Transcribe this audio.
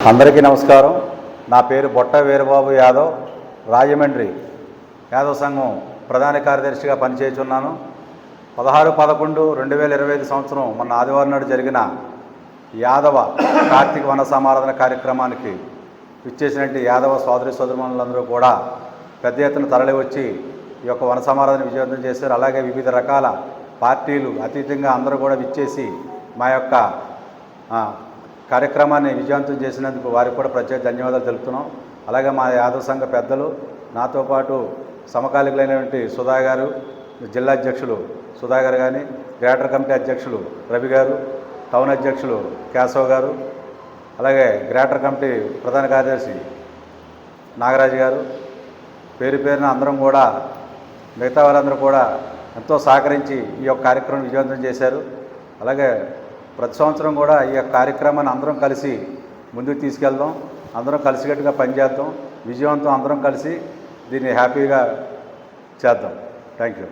అందరికీ నమస్కారం. నా పేరు బొట్ట వీరబాబు యాదవ్. రాజమండ్రి యాదవ్ సంఘం ప్రధాన కార్యదర్శిగా పనిచేస్తున్నాను పదహారు పదకొండు రెండు వేల ఇరవై ఐదు సంవత్సరం మొన్న ఆదివారం నాడు జరిగిన యాదవ కార్తీక వన సమారాధన కార్యక్రమానికి ఇచ్చేసినట్టు యాదవ సోదరి సోదరులందరూ కూడా పెద్ద ఎత్తున తరలి వచ్చి ఈ యొక్క వన సమారాధన విజయవంతం చేశారు. అలాగే వివిధ రకాల పార్టీలు అతీతంగా అందరూ కూడా విచ్చేసి మా యొక్క కార్యక్రమాన్ని విజయవంతం చేసినందుకు వారికి కూడా ప్రత్యేక ధన్యవాదాలు తెలుపుతున్నాం. అలాగే మా యాదవ సంఘ పెద్దలు నాతో పాటు సమకాలికులైనటువంటి సుధా గారు జిల్లా అధ్యక్షులు సుధా గారు కానీ గ్రేటర్ కమిటీ అధ్యక్షులు రవి గారు టౌన్ అధ్యక్షులు కేశవ్ గారు అలాగే గ్రేటర్ కమిటీ ప్రధాన కార్యదర్శి నాగరాజు గారు. పేరు పేరున అందరం కూడా మిగతా వారందరూ కూడా ఎంతో సహకరించి ఈ యొక్క కార్యక్రమం విజయవంతం చేశారు. అలాగే ప్రతి సంవత్సరం కూడా ఈ యొక్క కార్యక్రమాన్ని అందరం కలిసి ముందుకు తీసుకెళ్దాం. అందరం కలిసికట్టుగా పనిచేద్దాం. విజయవంతం అందరం కలిసి దీన్ని హ్యాపీగా చేద్దాం. Thank you.